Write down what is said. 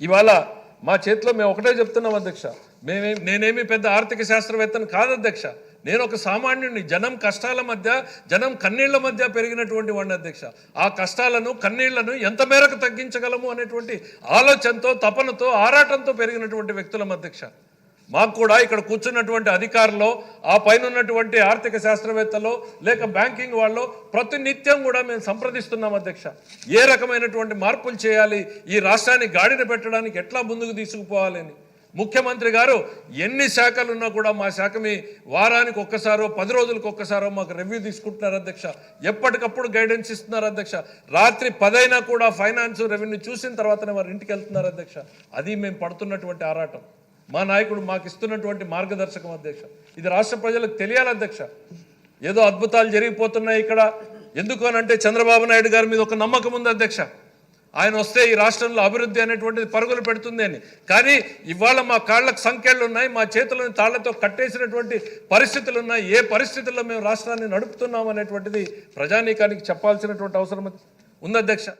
ఇవాళ మా చేతిలో మేము ఒకటే చెప్తున్నాం అధ్యక్ష. మేమే నేనేమి పెద్ద ఆర్థిక శాస్త్రవేత్తను కాదు అధ్యక్ష. నేను ఒక సామాన్యుడిని జనం కష్టాల మధ్య జనం కన్నీళ్ళ మధ్య పెరిగినటువంటి వాడిని అధ్యక్ష. ఆ కష్టాలను కన్నీళ్ళను ఎంత మేరకు తగ్గించగలము అనేటువంటి ఆలోచనతో తపనతో ఆరాటంతో పెరిగినటువంటి వ్యక్తులం అధ్యక్ష. మాకు కూడా ఇక్కడ కూర్చున్నటువంటి అధికారులు ఆ పైన ఉన్నటువంటి ఆర్థిక శాస్త్రవేత్తలు లేక బ్యాంకింగ్ వాళ్ళు ప్రతినిత్యం కూడా మేము సంప్రదిస్తున్నాం అధ్యక్ష. ఏ రకమైనటువంటి మార్పులు చేయాలి? ఈ రాష్ట్రాన్ని గాడిన పెట్టడానికి ఎట్లా ముందుకు తీసుకుపోవాలని ముఖ్యమంత్రి గారు ఎన్ని శాఖలు ఉన్నా కూడా మా శాఖ మీ వారానికి ఒక్కసారో పది రోజులకు ఒక్కసారో మాకు రివ్యూ తీసుకుంటున్నారు అధ్యక్ష. ఎప్పటికప్పుడు గైడెన్స్ ఇస్తున్నారు అధ్యక్ష. రాత్రి పదైనా కూడా ఫైనాన్స్ రెవెన్యూ చూసిన తర్వాతనే వారు ఇంటికి వెళ్తున్నారు అధ్యక్ష. అది మేము పడుతున్నటువంటి ఆరాటం. మా నాయకుడు మాకు ఇస్తున్నటువంటి మార్గదర్శకం అధ్యక్ష. ఇది రాష్ట్ర ప్రజలకు తెలియాలి అధ్యక్ష. ఏదో అద్భుతాలు జరిగిపోతున్నాయి ఇక్కడ. ఎందుకు అని అంటే చంద్రబాబు నాయుడు గారి మీద ఒక నమ్మకం ఉంది అధ్యక్ష. ఆయన వస్తే ఈ రాష్ట్రంలో అభివృద్ధి అనేటువంటిది పరుగులు పెడుతుంది అని. కానీ ఇవాళ మా కాళ్ళకు సంఖ్యలు ఉన్నాయి మా చేతులను తాళ్ళతో కట్టేసినటువంటి పరిస్థితులు ఉన్నాయి. ఏ పరిస్థితుల్లో మేము రాష్ట్రాన్ని నడుపుతున్నాం అనేటువంటిది ప్రజానీకానికి చెప్పాల్సినటువంటి అవసరం ఉంది అధ్యక్ష.